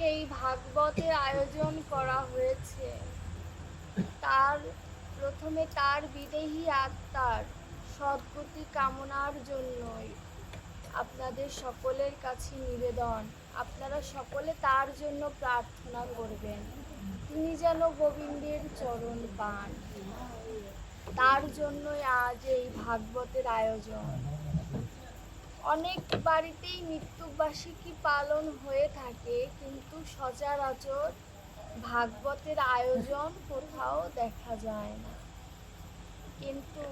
এই ভাগবতের আয়োজন করা হয়েছে। তার প্রথমে তার বিদেহী আত্মার সদ্গতি কামনার জন্যই আপনাদের সকলের কাছে নিবেদন। আপনারা সকলে তার জন্য প্রার্থনা করবেন। তিনি যেন গোবিন্দের চরণ পান। তার জন্যই আজ এই ভাগবতের আয়োজন। অনেক বাড়িতেই মৃত্যুবার্ষিকী পালন হয়ে থাকে, কিন্তু সচরাচর ভাগবতের আয়োজন কোথাও দেখা যায় না। কিন্তু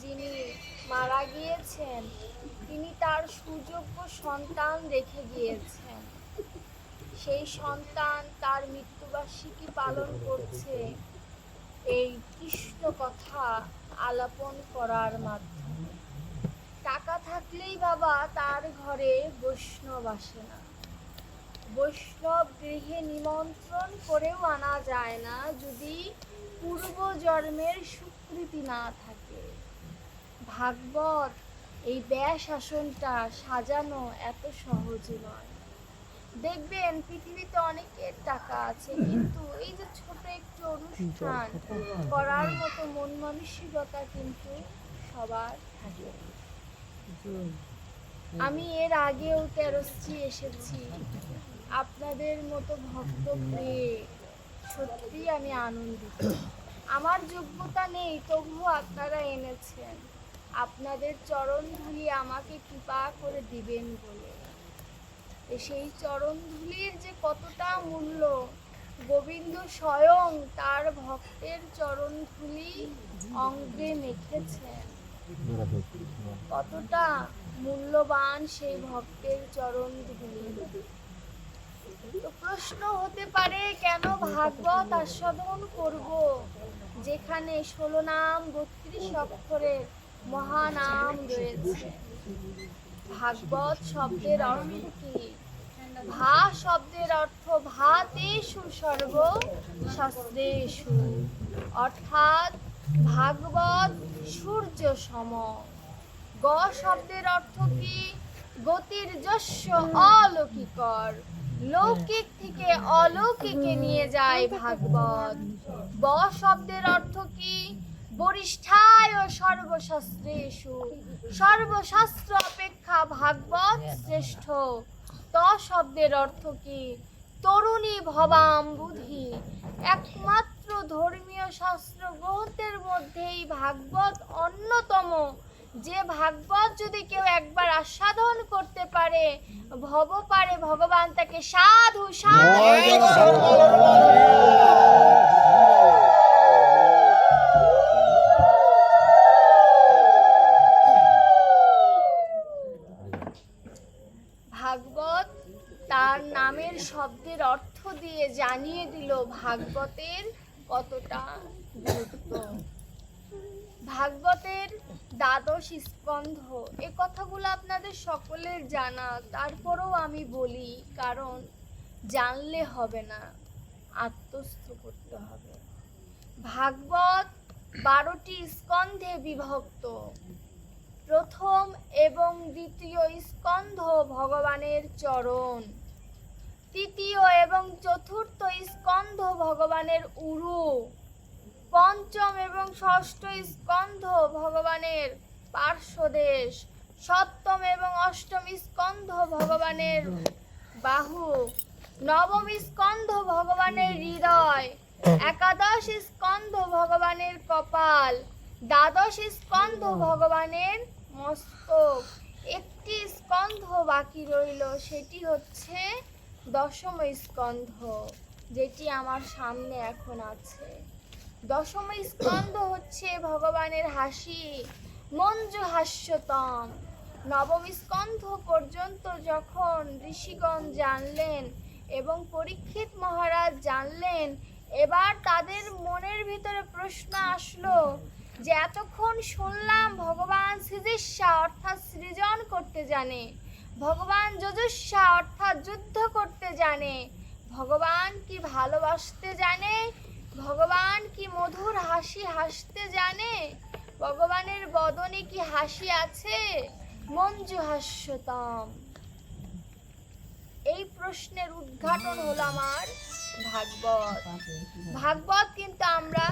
যিনি মারা গিয়েছেন, তিনি তার সুযোগ্য সন্তান রেখে গিয়েছেন। সেই সন্তান তার মৃত্যুবার্ষিকী পালন করছে। এই কৃষ্ণ কথা আলাপন করার মাধ্যমে। থাকলেই বাবা তার ঘরে বৈষ্ণব আসে না। বৈষ্ণব গৃহে নিমন্ত্রণ করেও আনা যায় না যদি পূর্ব জন্মের স্বীকৃতি না থাকে। ভাগবত এই ব্যাস আসনটা সাজানো এত সহজ নয়। দেখবেন পৃথিবীতে অনেকের টাকা আছে কিন্তু এই যে ছোট একটু অনুষ্ঠান করার মতো মন মানসিকতা কিন্তু সবার থাকে। আমি এর আগেও তেরোশ্রী এসেছি। আপনাদের মতো ভক্ত পেয়ে সত্যি আমি আনন্দিত। আমার যোগ্যতা নেই তবুও আপনারা এনেছেন। আপনাদের চরণ ধুলি আমাকে কৃপা করে দিবেন বলে। সেই চরণ ধুলির যে কতটা মূল্য, গোবিন্দ স্বয়ং তার ভক্তের চরণ ধুলি অঙ্গে মেখেছেন। কতটা মূল্যবান সেই ভক্তের চরণ প্রশ্ন হতে পারে, কেন ভাগবত আস্বাদন করব? যেখানে ষোলো নাম, বত্রিশ অক্ষরের মহানাম রয়েছে। ভাগবত শব্দের অর্থ কি? ভা শব্দের অর্থ ভাতেষু সর্ব শাস্ত্রেষু। অর্থাৎ ভাগবত সূর্য সম। গ শব্দের অর্থ কি? গতির যস্য অলৌকিকর। লৌকিক থেকে অলৌকিকে নিয়ে যায় ভাগবত। ব শব্দের অর্থ কি? বরিষ্ঠায় ও সর্বশাস্ত্রেষু। সর্বশাস্ত্র অপেক্ষা ভাগবত শ্রেষ্ঠ। ত শব্দের অর্থ কি? তরুণী ভবাম বুধি। একমাত্র ধর্মীয় শাস্ত্র গ্রন্থের মধ্যেই ভাগবত অন্যতম। যে ভাগবত যদি কেউ একবার আস্বাদন করতে পারে ভব পারে ভগবান তাকে সাধু সাধু ভাগবত তার নামের শব্দের অর্থ দিয়ে জানিয়ে দিল ভাগবতের কতটা গুরুত্ব? ভাগবতের দ্বাদশ স্কন্ধ, এ কথাগুলো আপনাদের সকলের জানা। তারপরেও আমি বলি, কারণ জানলে হবে না, আত্মস্থ করতে হবে। ভাগবত বারোটি স্কন্ধে বিভক্ত। প্রথম এবং দ্বিতীয় স্কন্ধ ভগবানের চরণ। তৃতীয় এবং চতুর্থ স্কন্ধ ভগবানের উরু। পঞ্চম এবং ষষ্ঠ স্কন্ধ ভগবানের পার্শ্বদেশ। সপ্তম এবং অষ্টম স্কন্ধ ভগবানের বাহু। নবম স্কন্ধ ভগবানের হৃদয়। একাদশ স্কন্ধ ভগবানের কপাল। দ্বাদশ স্কন্ধ ভগবানের মস্তক। একটি স্কন্ধ বাকি রইল, সেটি হচ্ছে দশম স্কন্ধ, যেটি আমার সামনে এখন আছে। দশম স্কন্ধ হচ্ছে ভগবানের হাসি, মঞ্জু হাস্যতম। নবম স্কন্ধ পর্যন্ত যখন ঋষিগণ জানলেন এবং পরীক্ষিত মহারাজ জানলেন, এবার তাদের মনের ভিতরে প্রশ্ন আসলো যে, এতক্ষণ শুনলাম ভগবান সৃজিস্যা অর্থাৎ সৃজন করতে জানে ভগবান যজস্যা অর্থাৎ যুদ্ধ করতে জানে। ভগবান কি ভালোবাসতে জানে? ভগবান কি মধুর হাসি হাসতে জানে? ভগবানের বদনে কি হাসি আছে? মঞ্জু হাস্যতম এই প্রশ্নের উদ্ঘাটন হলো আমার ভাগবত। ভাগবত কিন্তু আমরা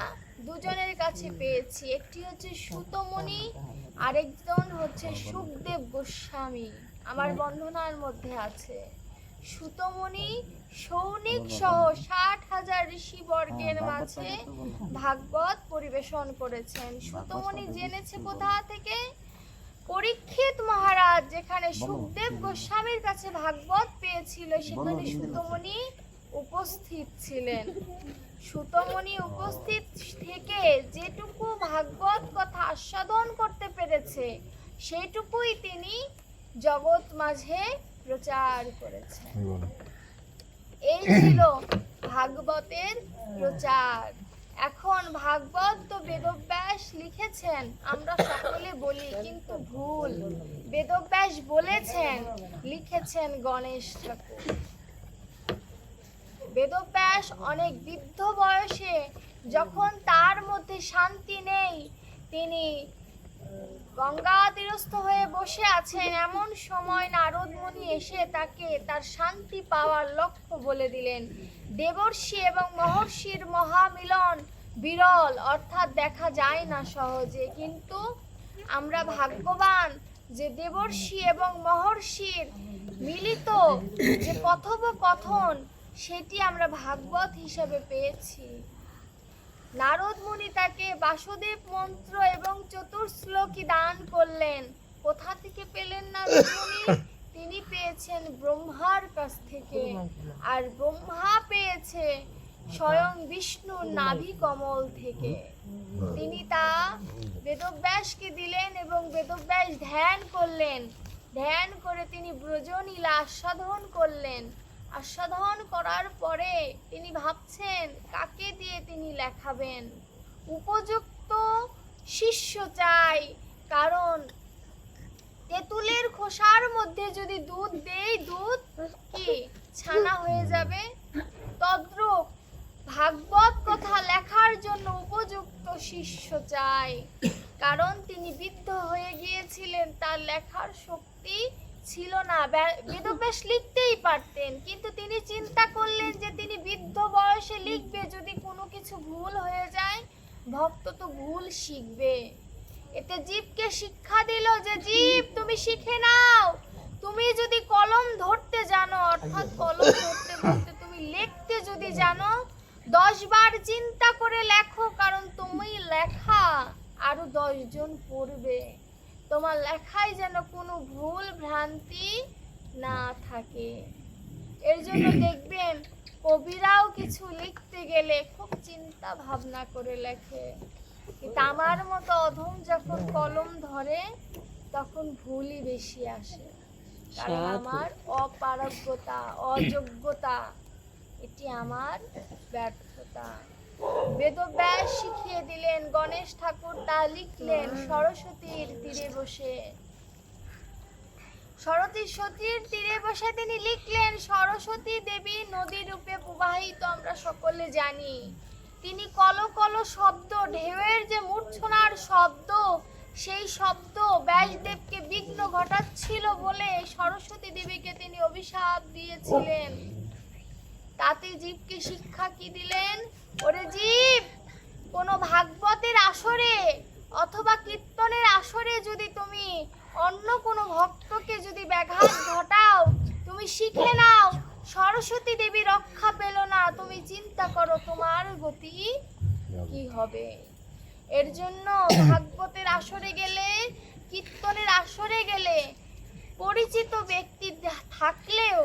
দুজনের কাছে পেয়েছি। একটি হচ্ছে সুতমণি, আরেকজন হচ্ছে সুখদেব গোস্বামী। আমার বন্ধনার মধ্যে আছে। সুতমণি সৌনিক সহ ষাট হাজার ঋষি বর্গের মাঝে ভাগবত পরিবেশন করেছেন। সুতমণি জেনেছে কোথা থেকে? পরীক্ষিত মহারাজ যেখানে সুখদেব গোস্বামীর কাছে ভাগবত পেয়েছিল সেখানে সুতমণি উপস্থিত ছিলেন। সুতমণি উপস্থিত থেকে যেটুকু ভাগবত কথা আস্বাদন করতে পেরেছে সেটুকুই তিনি জগৎ মাঝে প্রচার করেছেন এই ছিল ভাগবতের প্রচার। এখন ভাগবত তো বেদব্যাস লিখেছেন আমরা সকলে বলি কিন্তু ভুল। বেদব্যাস বলেছেন লিখেছেন গণেশ ঠাকুর। বেদব্যাস অনেক বৃদ্ধ বয়সে যখন তার মধ্যে শান্তি নেই তিনি গঙ্গা তীরস্থ হয়ে বসে আছেন এমন সময় নারদ মুনি এসে তাকে তার শান্তি পাওয়ার লক্ষ্য বলে দিলেন। দেবর্ষি এবং মহর্ষির মহামিলন বিরল, অর্থাৎ দেখা যায় না সহজে। কিন্তু আমরা ভাগ্যবান যে দেবর্ষি এবং মহর্ষির মিলিত যে কথোপকথন, সেটি আমরা ভাগবত হিসেবে পেয়েছি। নারদ মুনি তাকে বাসুদেব মন্ত্র এবং চতুর্শ্লোকী দান করলেন। কোথা থেকে পেলেন মুনি তিনি পেয়েছেন ব্রহ্মার কাছ থেকে। আর ব্রহ্মা পেয়েছে স্বয়ং বিষ্ণুর নাভি কমল থেকে। তিনি তা বেদব্যাসকে দিলেন এবং বেদব্যাস ধ্যান করলেন। ধ্যান করে তিনি ব্রজনীলা আস্বাদন করলেন। আস্বাদন করার পরে তিনি ভাবছেন, কাকে দিয়ে তিনি লেখাবেন? উপযুক্ত শিষ্য চাই, কারণ তেঁতুলের খোসার মধ্যে যদি দুধ দেই, দুধ কি ছানা হয়ে যাবে? তদ্রূপ ভাগবত কথা লেখার জন্য উপযুক্ত শিষ্য চাই, কারণ তিনি বৃদ্ধ হয়ে গিয়েছিলেন, তার লেখার শক্তি ছিল না। বেদব্যাস লিখতেই পারতেন কিন্তু তিনি চিন্তা করলেন যে তিনি বৃদ্ধ বয়সে লিখবে যদি কোনো কিছু ভুল হয়ে যায় ভক্ত তো ভুল শিখবে। এতে জীবকে শিক্ষা দিল যে জীব তুমি শিখে নাও। তুমি যদি কলম ধরতে জানো অর্থাৎ কলম ধরতে বলতে তুমি লিখতে যদি জানো দশ বার চিন্তা করে লেখো কারণ তুমি লেখা আরও দশজন পড়বে। তোমার লেখায় যেন কোনো ভুল ভ্রান্তি না থাকে। এর জন্য দেখবেন কবিরাও কিছু লিখতে গেলে খুব চিন্তা ভাবনা করে লেখে। কিন্তু আমার মতো অধম যখন কলম ধরে তখন ভুলই বেশি আসে। কারণ আমার অপারগতা অযোগ্যতা এটি আমার ব্যর্থতা। বেদব্যাস শিখিয়ে দিলেন, গণেশ ঠাকুর তা লিখলেন, সরস্বতীর তীরে বসে। সরস্বতী সতীর তীরে বসে তিনি লিখলেন, সরস্বতী দেবী নদী রূপে প্রবাহিত, আমরা সকলে জানি। তিনি কল কল শব্দ, ঢেউয়ের যে মূর্ছনার শব্দ, সেই শব্দ ব্যাসদেবকে বিঘ্ন ঘটাচ্ছিল বলে সরস্বতী দেবীকে তিনি অভিশাপ দিয়েছিলেন। তাতে জীবকে শিক্ষা কি দিলেন? ওরে জীব, কোনো ভাগবতের আসরে অথবা কীর্তনের আসরে যদি তুমি অন্য কোনো ভক্তকে যদি ব্যাঘাত ঘটাও, তুমি শিখে নাও, সরস্বতী দেবী রক্ষা পেল না, তুমি চিন্তা করো তোমার গতি কি হবে। এর জন্য ভাগবতের আসরে গেলে, কীর্তনের আসরে গেলে পরিচিত ব্যক্তি থাকলেও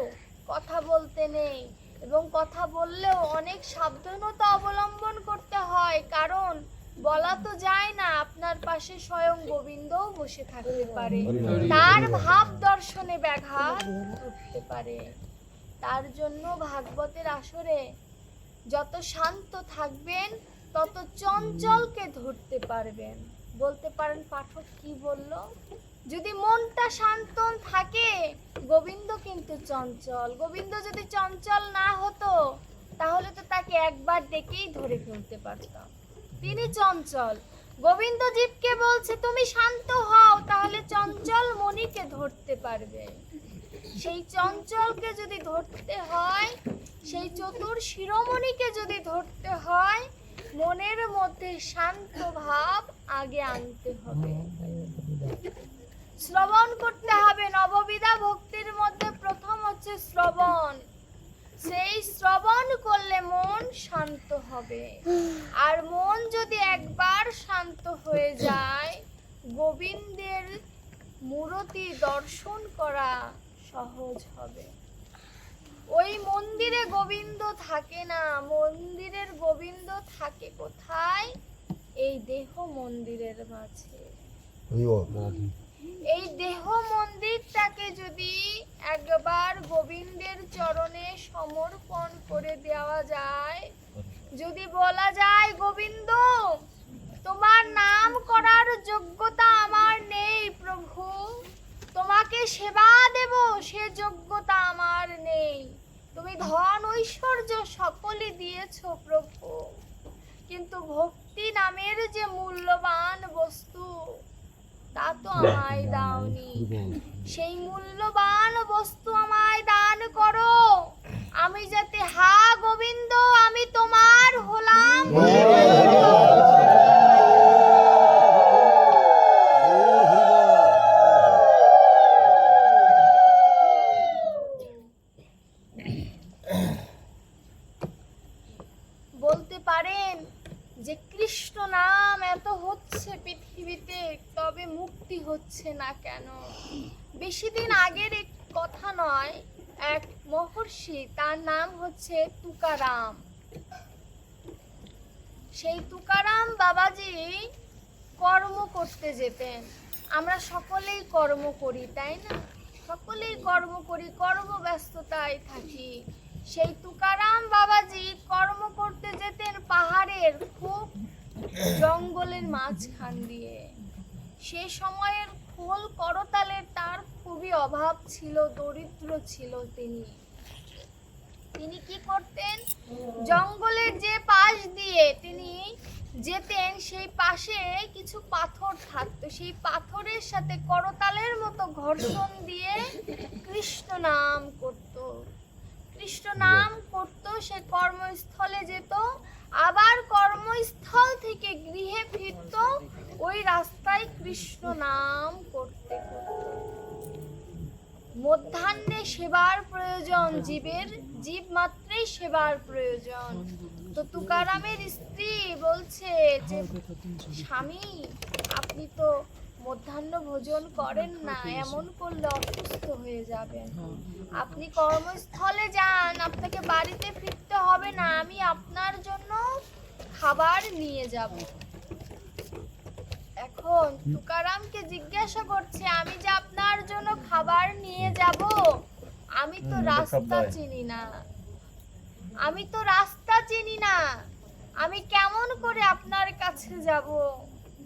কথা বলতে নেই। এবং কথা বললেও অনেক সাবধানতা অবলম্বন করতে হয়, কারণ বলা তো যায় না, আপনার পাশে স্বয়ং গোবিন্দও বসে থাকতে পারে। তার ভাব দর্শনে ব্যাঘাত ঘটতে পারে। তার জন্য ভাগবতের আসরে যত শান্ত থাকবেন, তত চঞ্চলকে ধরতে পারবেন। বলতে পারেন পাঠক কি বলল? যদি মনটা শান্ত থাকে, গোবিন্দ কিন্তু চঞ্চল। গোবিন্দ যদি চঞ্চল না হতো, তাহলে তো তাকে একবার দেখেই ধরে ফেলতে পারতাম। তিনি চঞ্চল। গোবিন্দ জীবকে বলছে, তুমি শান্ত হও, তাহলে চঞ্চল মনিকে ধরতে পারবে। সেই চঞ্চলকে যদি ধরতে হয়, সেই চতুর শিরোমণিকে যদি ধরতে হয়, মনের মধ্যে শান্ত ভাব আগে আনতে হবে। শ্রবণ করতে হবে। নববিধা ভক্তির মধ্যে প্রথম হচ্ছে শ্রবণ। সেই শ্রবণ করলে মন শান্ত হবে। আর মন যদি একবার শান্ত হয়ে যায়, গোবিন্দের মূরতি দর্শন করা সহজ হবে। ওই মন্দিরে গোবিন্দ থাকে না। মন্দিরের গোবিন্দ থাকে কোথায়? এই দেহ মন্দিরের মাঝে। এই দেহ মন্দিরটাকে যদি একবার গোবিন্দের চরণে সমর্পণ করে দেওয়া যায়, যদি বলা যায়, গোবিন্দ, তোমার নাম করার যোগ্যতা আমার নেই প্রভু। তোমাকে সেবা দেব, সে যোগ্যতা আমার নেই। তুমি ধন ঐশ্বর্য সকলই দিয়েছ প্রভু। কিন্তু ভক্তি নামের যে মূল্যবান বস্তু তা তো আমায় দাওনি। সেই মূল্যবান বস্তু আমায় দান করো। আমি যাতে হা গোবিন্দ আমি তোমার হলাম বলতে পারেন যে কৃষ্ণ নাম এত হচ্ছে পৃথিবীতে মুক্তি হচ্ছে না কেন? বেশি দিন আগের এক কথা নয়, এক মহর্ষি, তার নাম হচ্ছে তুকারাম। সেই তুকারাম বাবাজি কর্ম করতে যেতেন। আমরা সকলেই কর্ম করি, তাই না? সকলেই কর্ম করি, কর্মব্যস্ততায় থাকি। সেই তুকারাম বাবাজি কর্ম করতে যেতেন পাহাড়ের খুব জঙ্গলের মাঝখান দিয়ে। সে সময়ের খোল করতালের তার খুবই অভাব ছিল, দরিদ্র ছিল তিনি। তিনি কি করতেন? জঙ্গলের যে পাশ দিয়ে তিনি যেতেন, সেই পাশে কিছু পাথর থাকতো। সেই পাথরের সাথে করতালের মতো ঘর্ষণ দিয়ে কৃষ্ণ নাম করত। কৃষ্ণ নাম করত, সে কর্মস্থলে যেত, আবার কর্মস্থল থেকে গৃহে ফিরত ওই রাস্তায় কৃষ্ণ নাম করতে মধ্যাহ্নে সেবার প্রয়োজন, জীবের, জীব মাত্রেই সেবার প্রয়োজন। তো তুকারামের স্ত্রী বলছে যে, স্বামী, আপনি তো মধ্যাহ্ন ভোজন করেন না, এমন করলে অসুস্থ হয়ে যাবেন। আপনি কর্মস্থলে যান, আপনাকে বাড়িতে ফিরতে হবে না, আমি আপনার জন্য খাবার নিয়ে যাব। এখন তুকারামকে জিজ্ঞাসা করছে আমি যে আপনার জন্য খাবার নিয়ে যাব? আমি তো রাস্তা চিনি না। আমি তো রাস্তা চিনি না। আমি কেমন করে আপনার কাছে যাব?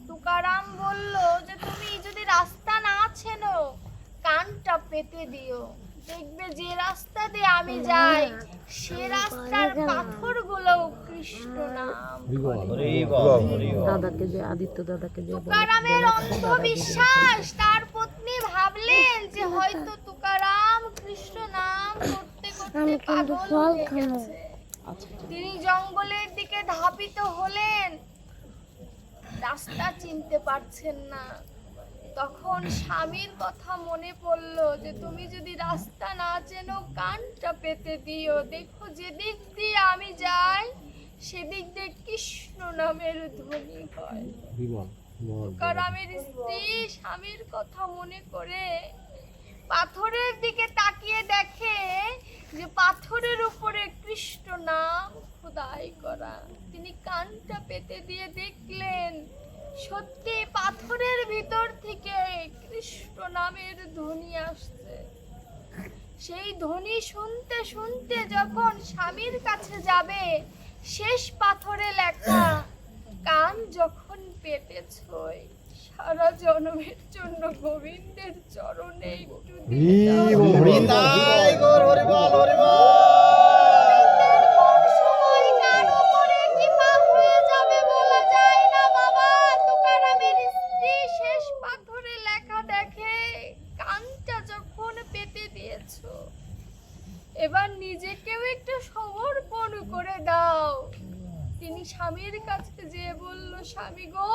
তুকারাম বলল যে তুমি যদি রাস্তা না চেনো কানটা পেতে দিও। দেখবে যে রাস্তা দিয়ে আমি যাই সে রাস্তার পাথরগুলো কৃষ্ণ নাম। দাদাকে যে আদিত্য দাদাকে যে তুকারামের অন্ধবিশ্বাস তার পত্নী ভাবলেন যে হয়তো তুকারাম কৃষ্ণ নাম করতে করতে পাগল হয়ে গেছে। তিনি জঙ্গলের দিকে ধাবিত হলেন। রাস্তা চিনতে পারছেন না। তখন স্বামীর কথা মনে পড়ল যে তুমি যদি রাস্তা না চেনো কানটা পেতে দিও। দেখো যেদিক দিয়ে আমি যাই সেদিক দিয়ে কৃষ্ণ নামের ধ্বনি হয়। তুকারামের স্ত্রী স্বামীর কথা মনে করে পাথরের দিকে তাকিয়ে দেখে যে পাথরের উপরে কৃষ্ণ নাম খোদাই করা। তিনি কানটা পেতে দিয়ে দেখলেন সত্যি পাথরের ভিতর থেকে কৃষ্ণ নামের ধ্বনি আসছে। সেই ধ্বনি শুনতে শুনতে যখন স্বামীর কাছে যাবে শেষ পাথরে লেখা কান যখন পেতেছ সারা জন্মের জন্য গোবিন্দের চরণে একটু দিতে হবে। গোবিন্দের কোন সময় কার উপরে কৃপা হয়ে যাবে বলা যায় না বাবা তুকারামের স্ত্রী শেষ পাথরে লেখা দেখে কানটা যখন পেতে দিয়েছ এবার নিজেকেও একটু সমর্পণ তিনি স্বামীর কাছে যেয়ে বলল স্বামী গো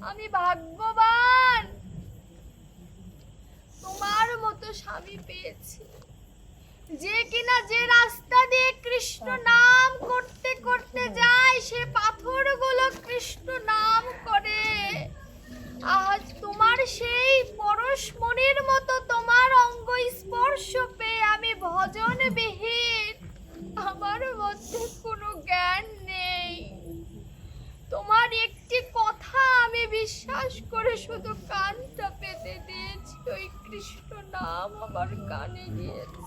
আমি ভাগ্যবান তোমার মতো স্বামী পেয়েছি। যে কিনা যে রাস্তা দিয়ে কৃষ্ণ নাম করতে করতে যায়, সে পাথরগুলো কৃষ্ণ নাম করে। আজ তোমার সেই পরশমণির মতো তোমার অঙ্গ স্পর্শ পেয়ে আমি ভজন বিহীন আমার মধ্যে কোনো জ্ঞান নেই। তোমার একটি কথা আমি বিশ্বাস করে শুধু কানটা পেতে দিয়েছি ওই কৃষ্ণ নাম আমার কানে গিয়েছে।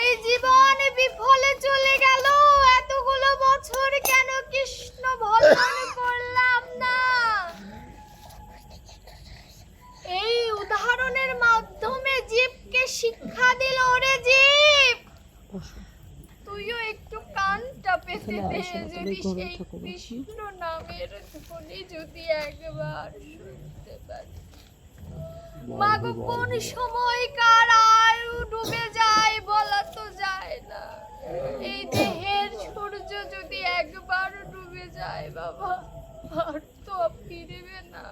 এই জীবন বিফলে চলে গেল এতগুলো বছর কেন কৃষ্ণ ভজন করলাম না? এই উদাহরণের মাধ্যমে জীবকে শিক্ষা দিল ওরে জীব। তুইও একটু কানটা পেতে দে যদি সেই কৃষ্ণ নামের ধ্বনি যদি একবার শুনতে পারি। মাগো, কোন সময় কার আয়ু ডুবে যায় বলা তো যায় না। এই দেহের সূর্য যদি একবার ডুবে যায়, বাবা, আর তো ফিরবে না।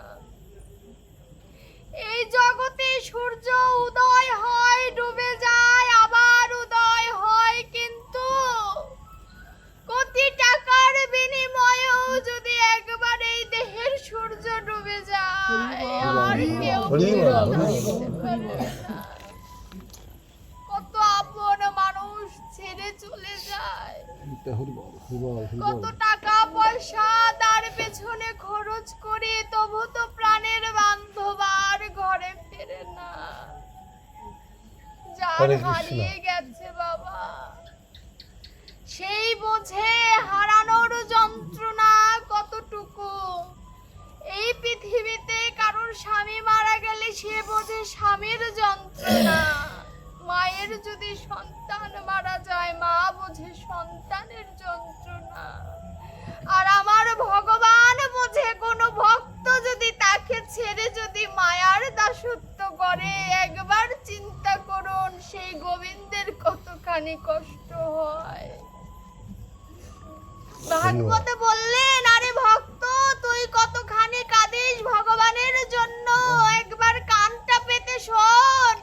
এই জগতে সূর্য উদয় হয়, ডুবে যায়, আবার উদয় হয়, কিন্তু কোটি টাকার বিনিময়েও যদি একবার দেহের সূর্য ডুবে যায়। আর কেউ। কত আপন মানুষ ছেড়ে চলে যায়। কত টাকা পয়সা তার পেছনে খরচ করে তবু তো প্রাণের বান্ধব আর ঘরে ফেরে না। যার হারিয়ে গেছে বাবা। সেই বোঝে পৃথিবীতে কারোর স্বামী মারা গেলে সে বোঝে স্বামীর যন্ত্রণা। মায়ের যদি সন্তান মারা যায় মা বোঝে সন্তানের যন্ত্রণা। আর আমার ভগবান বোঝে কোনো ভক্ত যদি তাকে ছেড়ে যদি মায়ার দাসত্ব করে একবার চিন্তা করুন সেই গোবিন্দের কতখানি কষ্ট হয়। ভাগবতে বললেন আরে ভক্ত তুই কতখানি কাঁদিস ভগবানের জন্য? একবার কানটা পেতে শোন।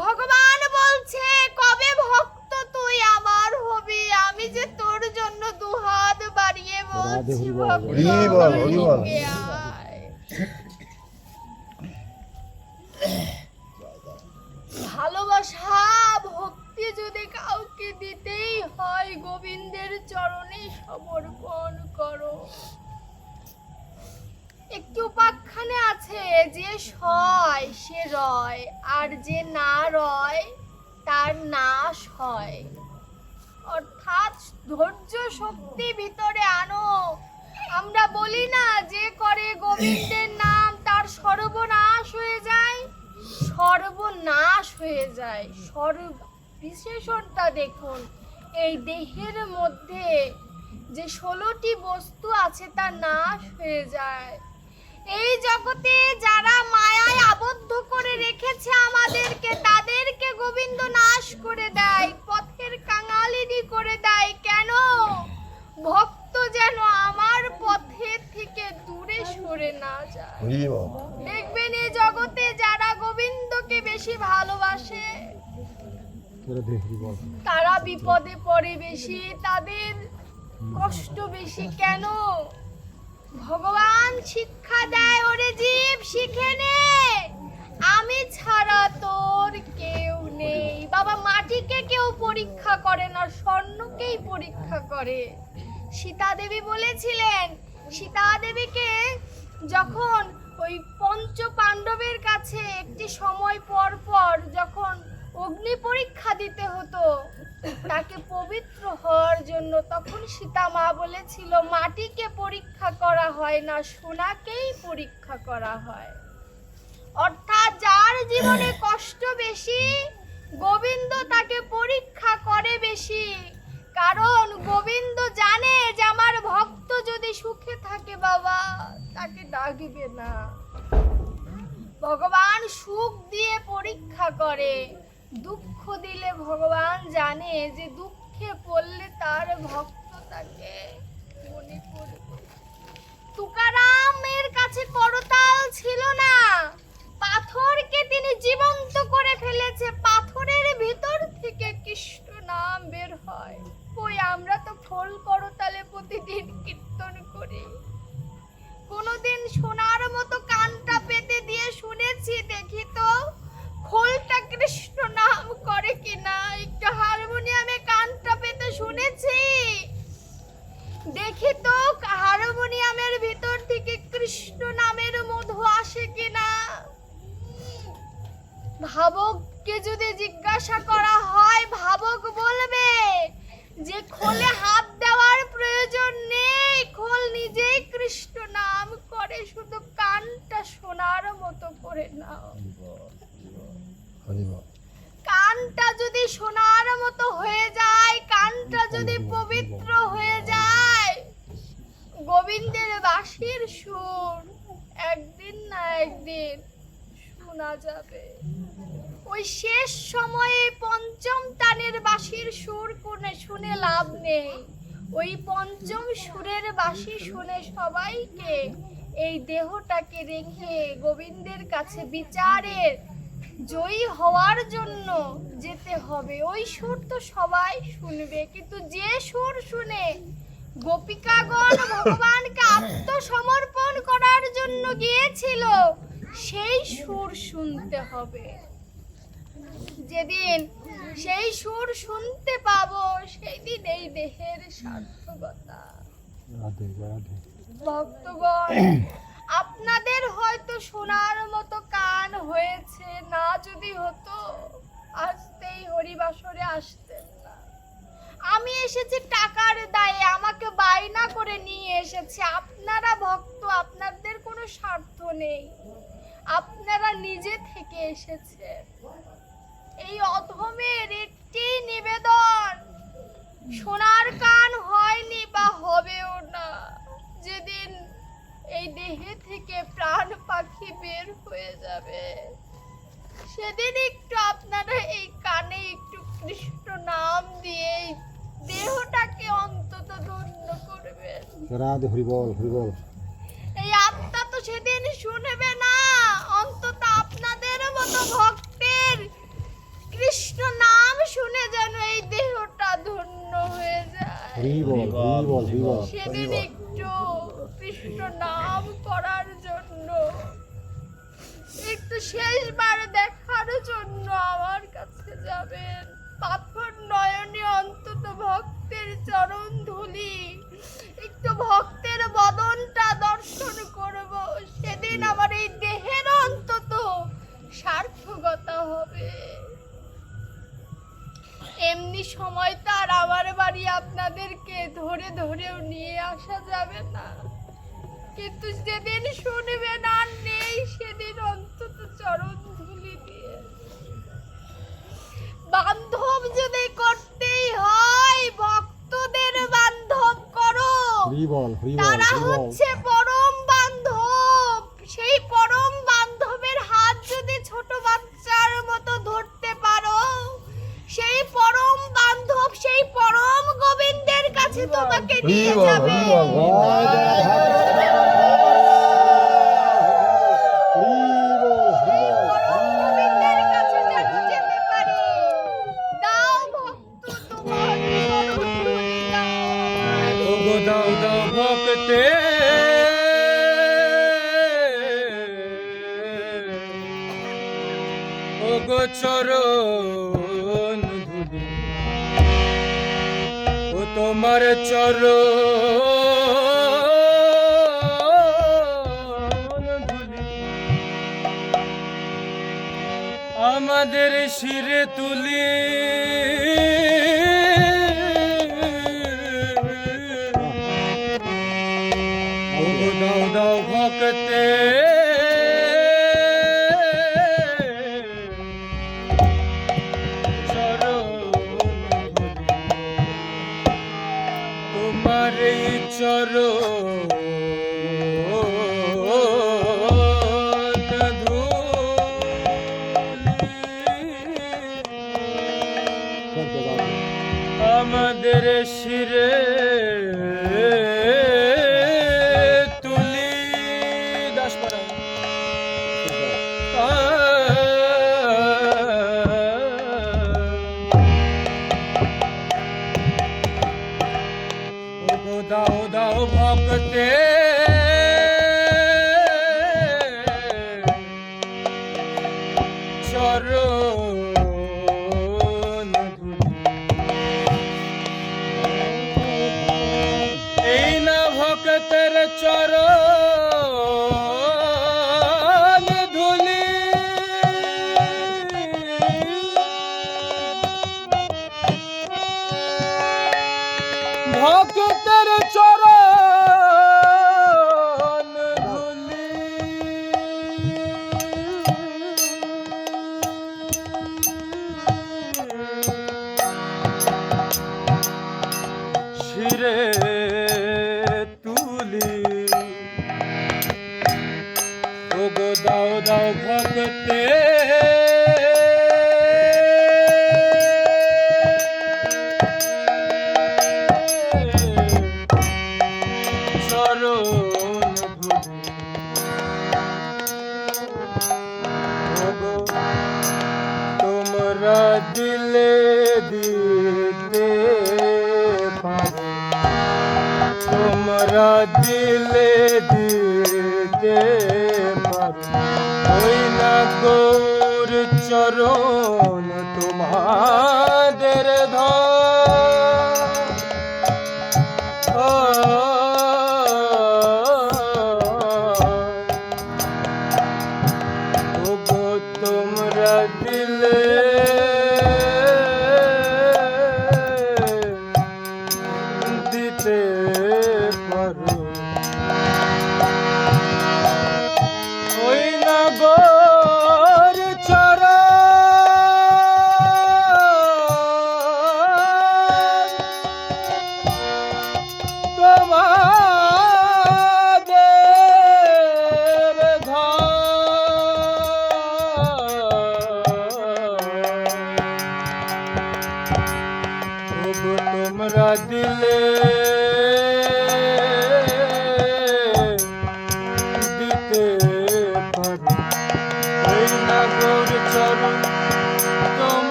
ভগবান বলছে কবে ভক্ত তুই আমার হবি? আমি যে তোর জন্য দুহাত বাড়িয়ে বলছি আয়। ভালোবাসা ভক্তি যদি কাউকে দিতেই হয় গোবিন্দের চরণে সমর্পণ করো। একটি উপাখ্যানে আছে যে সয় সে রয়, আর যে না রয়, তার নাশ হয়। অর্থাৎ ধৈর্য শক্তি ভিতরে আনো। আমরা বলি না যে করে গোবিন্দের নাম তার সর্বনাশ হয়ে যায়, সর্বনাশ হয়ে যায়। সর্ব বিশেষণটা দেখুন, এই দেহের মধ্যে যে ষোলোটি বস্তু আছে তা নাশ হয়ে যায়। এই জগতে যারা মায়ায় আবদ্ধ করে রেখেছে আমাদেরকে তাদেরকে গোবিন্দ নাশ করে দেয় পথের কাঙালিনি করে দেয়। কেন? ভক্ত যেন আমার পথের থেকে দূরে সরে না যায়। দেখবেন এই জগতে যারা গোবিন্দকে বেশি ভালোবাসে তারা বিপদে পড়ে বেশি তাদের কষ্ট বেশি। কেন? ভগবান শিক্ষা দেয় ওরে জীব, শিখে নে। আমি ছাড়া তোর কেউ নেই। বাবা মাটিকে কেউ পরীক্ষা করে না, স্বর্ণকেই পরীক্ষা করে। সীতা দেবী বলেছিলেন সীতা দেবীকে যখন ওই পঞ্চ পাণ্ডবের কাছে একটি সময় পর পর যখন অগ্নি পরীক্ষা দিতে হতো তাকে পবিত্র হওয়ার জন্য তখন সীতা মা বলেছিল, মাটিকে পরীক্ষা করা হয় না, সোনাকেই পরীক্ষা করা হয়। অর্থাৎ যার জীবনে কষ্ট বেশি, গোবিন্দ তাকে পরীক্ষা করে বেশি। কারণ গোবিন্দ জানে যে আমার ভক্ত যদি সুখে থাকে বাবা, তাকে ডাকবে না। ভগবান সুখ দিয়ে পরীক্ষা করে, দুঃখ দিলে ভগবান জানে যে দুঃখে পড়লে তার ভক্ত তাকে মনে করব তুকারামের কাছে করতাল ছিল না। পাথরকে তিনি জীবন্ত করে ফেলেছে। পাথরের ভিতর থেকে কৃষ্ণ নাম বের হয়। ওই আমরা তো ফল করতালে প্রতিদিন কীর্তন করি। কোনোদিন সোনার মতো কানটা পেতে দিয়ে শুনেছি, দেখি তো। খোলটা কৃষ্ণ নাম করে কিনা? একটু হারমোনিয়ামে কানটা পেতে শুনেছি। দেখি তো, হারমোনিয়ামের ভিতর থেকে কৃষ্ণ নামের মধু আসে কিনা? ভাবককে যদি জিজ্ঞাসা করা হয়, ভাবক বলবে যে, খোলে হাত দেওয়ার প্রয়োজন নেই। খোল নিজেই কৃষ্ণ নাম করে, শুধু কানটা সোনার মতো করে নাও। কানটা যদি সোনার মতো হয়ে যায় কানটা যদি পবিত্র হয়ে যায় গোবিন্দের বাঁশির সুর একদিন না একদিন শোনা যাবে। ওই শেষ সময়ে পঞ্চম টানের বাঁশির সুর কোনে শুনে লাভ নেই। ওই পঞ্চম সুরের বাঁশি শুনে সবাইকে এই দেহটাকে রেখে গোবিন্দের কাছে বিচারের জয়ী হওয়ার জন্য যেতে হবে। ওই সুর তো সবাই শুনবে কিন্তু যে সুর শুনে গোপিকাগণ ভগবানকে আত্মসমর্পণ করার জন্য গিয়েছিল সেই সুর শুনতে হবে। যেদিন সেই সুর শুনতে পাবো সেই দিন এই দেহের সার্থকতা। ভক্তগণ আপনাদের হয়তো শোনার মতো কান হয়েছে, না যদি হতো, আসতেই হরিবাসরে আসতেন না। আমি এসেছি টাকার দায়ে, আমাকে বায়না করে নিয়ে এসেছে। আপনারা ভক্ত, আপনাদের কোনো স্বার্থ নেই। আপনারা নিজে থেকে এসেছে এই অধমের একটি নিবেদন, সোনার কান হয়নি বা হবেও না যেদিন এই দেহে থেকে প্রাণ পাখি বের হয়ে যাবে সেদিন একটু আপনারা এই কানে একটু কৃষ্ণ নাম দিয়ে দেহটাকে অন্তত ধন্য করবেন। রাধে এই আত্মা তো সেদিন শুনবে না অন্তত আপনাদের মতো ভক্তের কৃষ্ণ নাম শুনে যেন এই দেহটা ধন্য হয়ে যায়। সেদিন একটু কৃষ্ণ নাম করার জন্য একটু শেষবার দেখার ধুলি একটু ভক্তের বদনটা দর্শন করব। সেদিন আমার এই দেহের অন্তত সার্থকতা হবে। এমনি সময় তো আর আমার বাড়ি আপনাদেরকে ধরে ধরেও নিয়ে আসা যাবে না। কিন্তু যেদিন শুনবেন আর নেই, সেদিন অন্তত চরণ ধুলি দিয়ে। বান্ধব যদি করতেই হরি বল হরি বল তারা হচ্ছে পরম বান্ধব। সেই পরম বান্ধবের হাত যদি ছোট বাচ্চার মতো ধরতে পারো সেই পরম বান্ধব সেই পরম গোবিন্দের কাছে তোমাকে নিয়ে যাবে। চরণ ও তোমার ধুলি। আমাদের শিরে তুলি। আমাদের শিরে